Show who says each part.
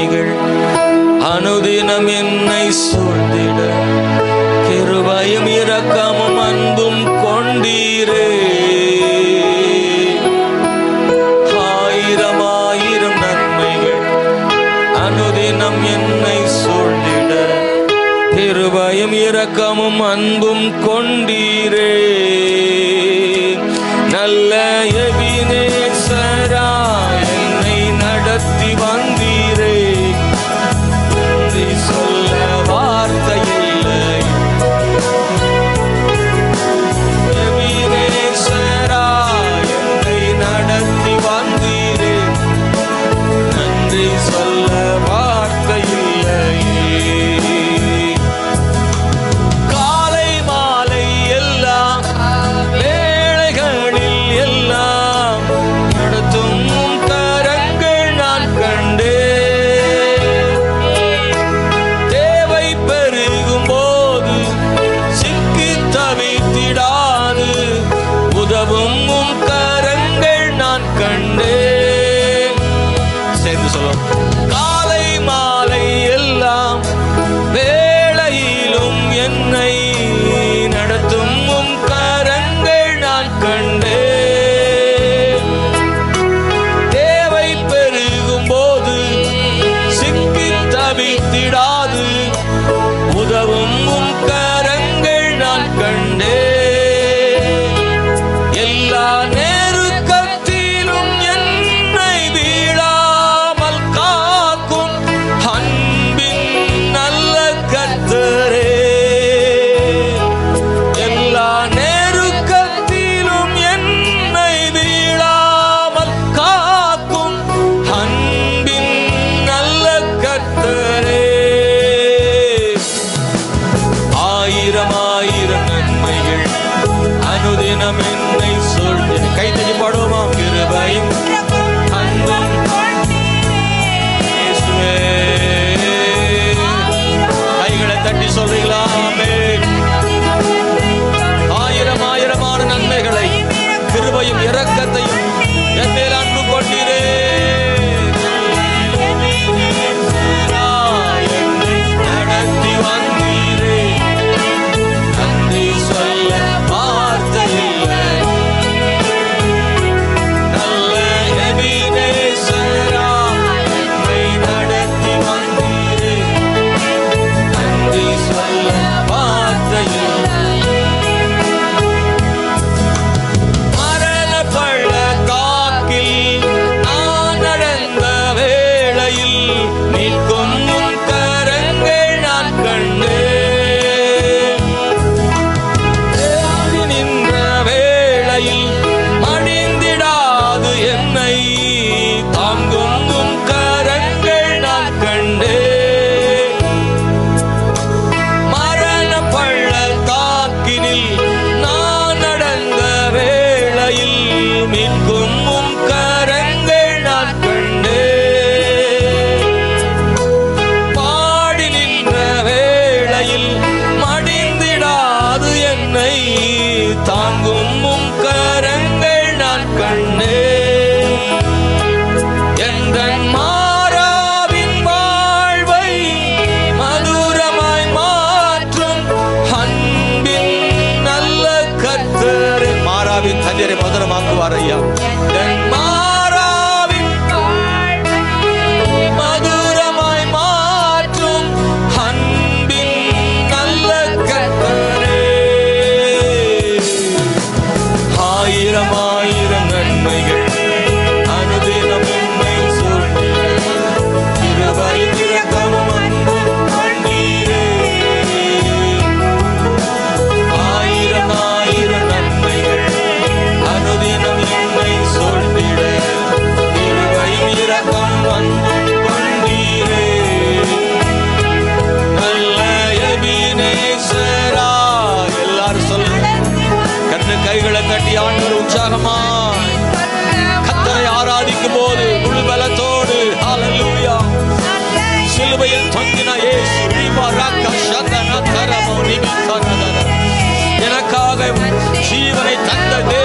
Speaker 1: கருணைகள் அனுதினம் என்னை சூழ்ந்திட. கிருபையும் இரக்கமும் அன்பும் கொண்டீரே. ஆயிரம் ஆயிரம் நன்மைகள் அனுதினம் என்னை அன்பும் கொண்டீரே. ஆயிரம் ஆயிரம் நன்மைகள். அனுதினம் என்னை சொல் கைத்தடி பாடுவோமா? கிருபையும் Hallelujah. 시간의 단단해